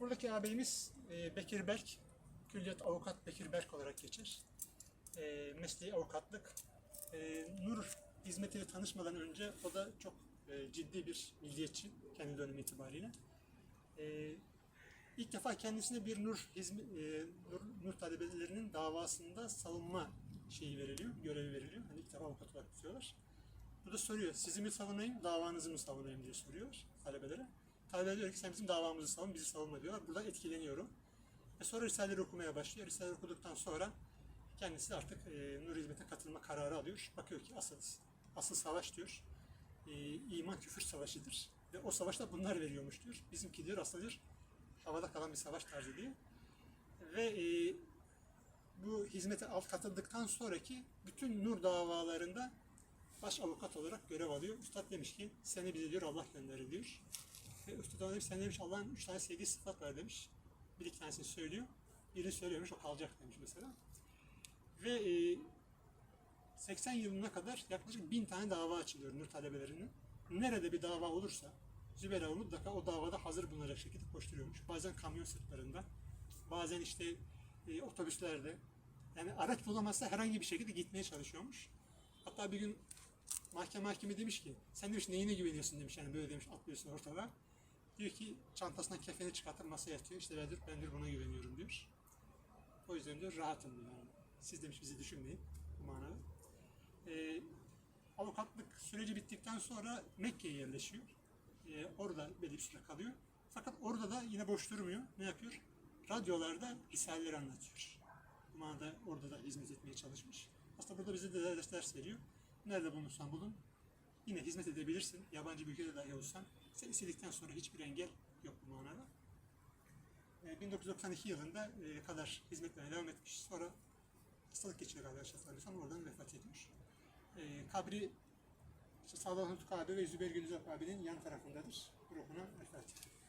Buradaki ağabeyimiz e, Bekir Berk, külliyat avukat Bekir Berk olarak geçer. E, mesleği avukatlık. E, Nur hizmetiyle tanışmadan önce o da çok ciddi bir milliyetçi kendi dönemi itibariyle. E, ilk defa kendisine bir Nur, hizmi, Nur, Nur talebelerinin davasında savunma şeyi veriliyor, görevi veriliyor. Hani ilk defa avukat olarak tutuyorlar. Burada soruyor, sizi mi savunayım, davanızı mı savunayım diye soruyor talebelere. Talebeler diyor ki sen bizim davamızı savun, bizi savunma diyorlar. Burada etkileniyorum. Ve sonra Risaleleri okumaya başlıyor. Risaleleri okuduktan sonra kendisi artık e, Nur Hizmet'e katılma kararı alıyor. Bakıyor ki asıl, asıl savaş diyor, e, iman küfür savaşıdır. Ve o savaşta bunlar veriyormuş diyor. Bizimki diyor aslında diyor, havada kalan bir savaş tarzı diye. Ve e, bu hizmete alt katıldıktan sonraki bütün Nur davalarında baş avukat olarak görev alıyor. Üstad demiş ki seni bize diyor Allah gönderir diyor. Üstad ona demiş sen demiş Allah'ın üç tane sevdiği sıfat var demiş. Bir iki tanesini söylüyor. Birini söylüyormuş o kalacak demiş mesela. Ve e, 80 yılına kadar yaklaşık bin tane dava açılıyor Nur talebelerinin. Nerede bir dava olursa Zübeyir Ağa mutlaka o davada hazır bulunacak şekilde koşturuyormuş. Bazen kamyon sırtlarında, bazen işte e, otobüslerde. Yani araç bulamazsa herhangi bir şekilde gitmeye çalışıyormuş. Hatta bir gün mahkeme hakimi demiş ki sen demiş neyine güveniyorsun demiş yani böyle demiş atlıyorsun ortada. Diyor ki çantasından kefeni çıkartıp masaya atıyor işte ben diyor, ben diyor buna güveniyorum diyor. O yüzden diyor rahatım diyor. Yani. Siz demiş bizi düşünmeyin bu manada. Ee, avukatlık süreci bittikten sonra Mekke'ye yerleşiyor. Ee, orada belli bir süre kalıyor. Fakat orada da yine boş durmuyor. Ne yapıyor? Radyolarda risaleleri anlatıyor. Bu manada orada da hizmet etmeye çalışmış. Aslında burada bize de ders veriyor. Nerede bulunursan bulun. Yine hizmet edebilirsin. Yabancı bir ülkede dahi olsan. Sen istedikten sonra hiçbir engel yok bu manada. Ee, 1992 yılında e, kadar hizmetlerine devam etmiş. Sonra hastalık geçiriyor arkadaşlar sanıyorsam oradan vefat ediyor. Ee, kabri işte Sadat Nutuk abi ve Zübeyir Gülüzar abinin yan tarafındadır. Ruhuna vefat ediyor.